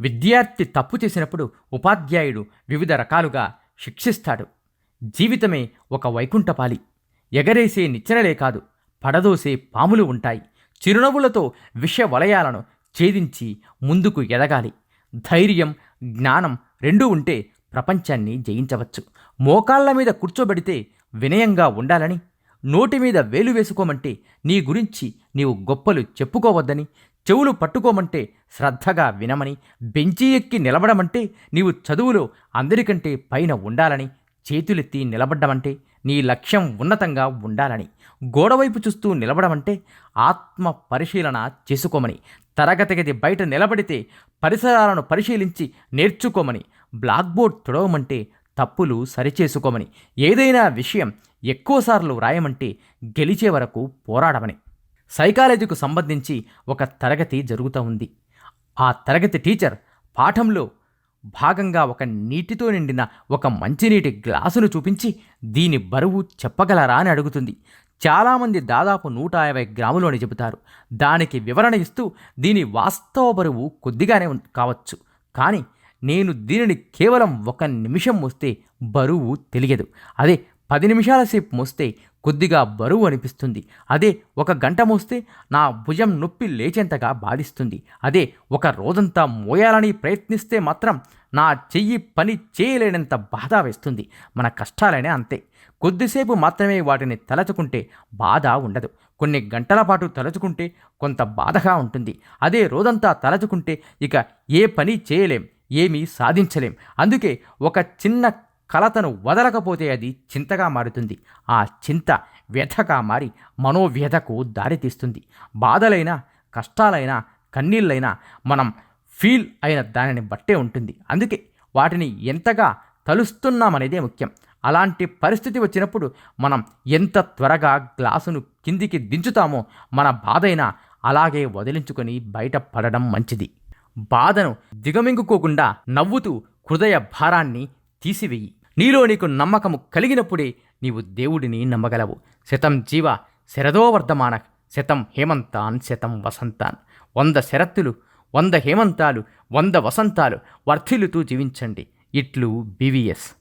విద్యార్థి తప్పు చేసినప్పుడు ఉపాధ్యాయుడు వివిధ రకాలుగా శిక్షిస్తాడు. జీవితమే ఒక వైకుంఠపాలి. ఎగరేసే నిచ్చెనలే కాదు పడదోసే పాములు ఉంటాయి. చిరునవ్వులతో విష వలయాలను ఛేదించి ముందుకు ఎదగాలి. ధైర్యం జ్ఞానం రెండూ ఉంటే ప్రపంచాన్ని జయించవచ్చు. మోకాళ్ళ మీద కూర్చోబెడితే వినయంగా ఉండాలని నోటి మీద వేలు వేసుకోమంటే నీ గురించి నీవు గొప్పలు చెప్పుకోవద్దని చెవులు పట్టుకోమంటే శ్రద్ధగా వినమని బెంచి ఎక్కి నిలబడమంటే నీవు చదువులో అందరికంటే పైన ఉండాలని చేతులెత్తి నిలబడ్డమంటే నీ లక్ష్యం ఉన్నతంగా ఉండాలని గోడవైపు చూస్తూ నిలబడమంటే ఆత్మ పరిశీలన చేసుకోమని తరగతి గది బయట నిలబడితే పరిసరాలను పరిశీలించి నేర్చుకోమని బ్లాక్ బోర్డ్ తుడవమంటే తప్పులు సరిచేసుకోమని ఏదైనా విషయం ఎక్కువసార్లు వ్రాయమంటే గెలిచే వరకు పోరాడమని. సైకాలజీకు సంబంధించి ఒక తరగతి జరుగుతూ ఉంది. ఆ తరగతి టీచర్ పాఠంలో భాగంగా ఒక నీటితో నిండిన ఒక మంచినీటి గ్లాసును చూపించి దీని బరువు చెప్పగలరా అని అడుగుతుంది. చాలామంది దాదాపు నూట యాభై గ్రాములు అని చెబుతారు. దానికి వివరణ ఇస్తూ దీని వాస్తవ బరువు కొద్దిగానే కావచ్చు. కానీ నేను దీనిని కేవలం ఒక నిమిషం వస్తే బరువు తెలియదు. అదే పది నిమిషాల సేపు మోస్తే కొద్దిగా బరువు అనిపిస్తుంది. అదే ఒక గంట మోస్తే నా భుజం నొప్పి లేచేంతగా బాధిస్తుంది. అదే ఒక రోజంతా మోయాలని ప్రయత్నిస్తే మాత్రం నా చెయ్యి పని చేయలేనంత బాధ వేస్తుంది. మన కష్టాలనే అంతే. కొద్దిసేపు మాత్రమే వాటిని తలచుకుంటే బాధ ఉండదు. కొన్ని గంటల పాటు తలచుకుంటే కొంత బాధగా ఉంటుంది. అదే రోజంతా తలచుకుంటే ఇక ఏ పని చేయలేం ఏమీ సాధించలేం. అందుకే ఒక చిన్న కలతను వదలకపోతే అది చింతగా మారుతుంది. ఆ చింత వ్యథగా మారి మనోవ్యధకు దారితీస్తుంది. బాధలైనా కష్టాలైనా కన్నీళ్ళైనా మనం ఫీల్ అయిన దానిని బట్టే ఉంటుంది. అందుకే వాటిని ఎంతగా తలుస్తున్నామనేదే ముఖ్యం. అలాంటి పరిస్థితి వచ్చినప్పుడు మనం ఎంత త్వరగా గ్లాసును కిందికి దించుతామో మన బాధైనా అలాగే వదిలించుకొని బయటపడడం మంచిది. బాధను దిగమింగుకోకుండా నవ్వుతూ హృదయ భారాన్ని తీసివేయి. నీలో నీకు నమ్మకము కలిగినప్పుడే నీవు దేవుడిని నమ్మగలవు. శతం జీవ శరదోవర్ధమాన శతం హేమంతాన్ శతం వసంతాన్. వంద శరత్తులు వంద హేమంతాలు వంద వసంతాలు వర్ధిల్లుతూ జీవించండి. ఇట్లు బీవీఎస్.